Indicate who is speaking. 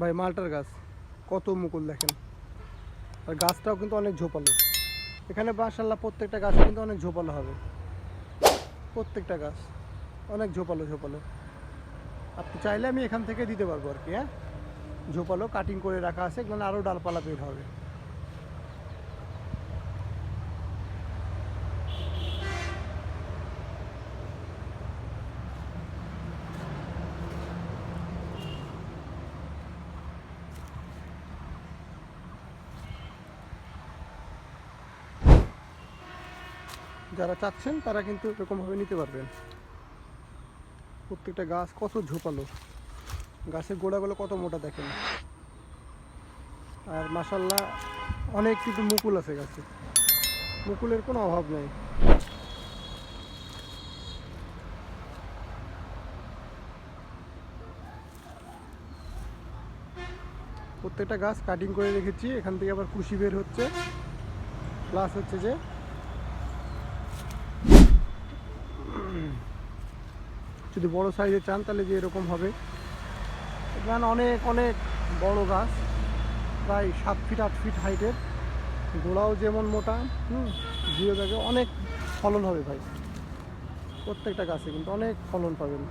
Speaker 1: ভাই, মালটার গাছ। কত মুকুল দেখেন। আর গাছটাও কিন্তু অনেক ঝোপালো। এখানে মাসাল্লাহ প্রত্যেকটা গাছ কিন্তু অনেক ঝোপালো হবে। প্রত্যেকটা গাছ। অনেক ঝোপালো ঝোপালো। আপনি চাইলে আমি এখান থেকে দিতে পারব আর কি হ্যাঁ? ঝোপালো কাটিং করে রাখা আছে, এগুলো আরও ডালপালা বের হবে। যারা চাচ্ছেন, তারা কিন্তু এরকমভাবে নিতে পারবেন। প্রত্যেকটা গাছ কত ঝোপালো। গাছের গোড়াগুলো কত মোটা দেখেন। আর মাসাল্লাহ অনেক কিন্তু মুকুল আছে গাছে। মুকুলের কোনো অভাব নেই। প্রত্যেকটা গাছ কাটিং করে রেখেছি। এখান থেকে আবার কুশি বের হচ্ছে। প্লাস হচ্ছে যে যদি বড় সাইজে চান তাহলে যে এরকম হবে। এখানে অনেক অনেক বড় গাছ, প্রায় সাত ফিট আট ফিট হাইটের গোড়াও যেমন মোটা, হুম জিও অনেক ফলন হবে ভাই। প্রত্যেকটা গাছে কিন্তু অনেক ফলন পাবেন।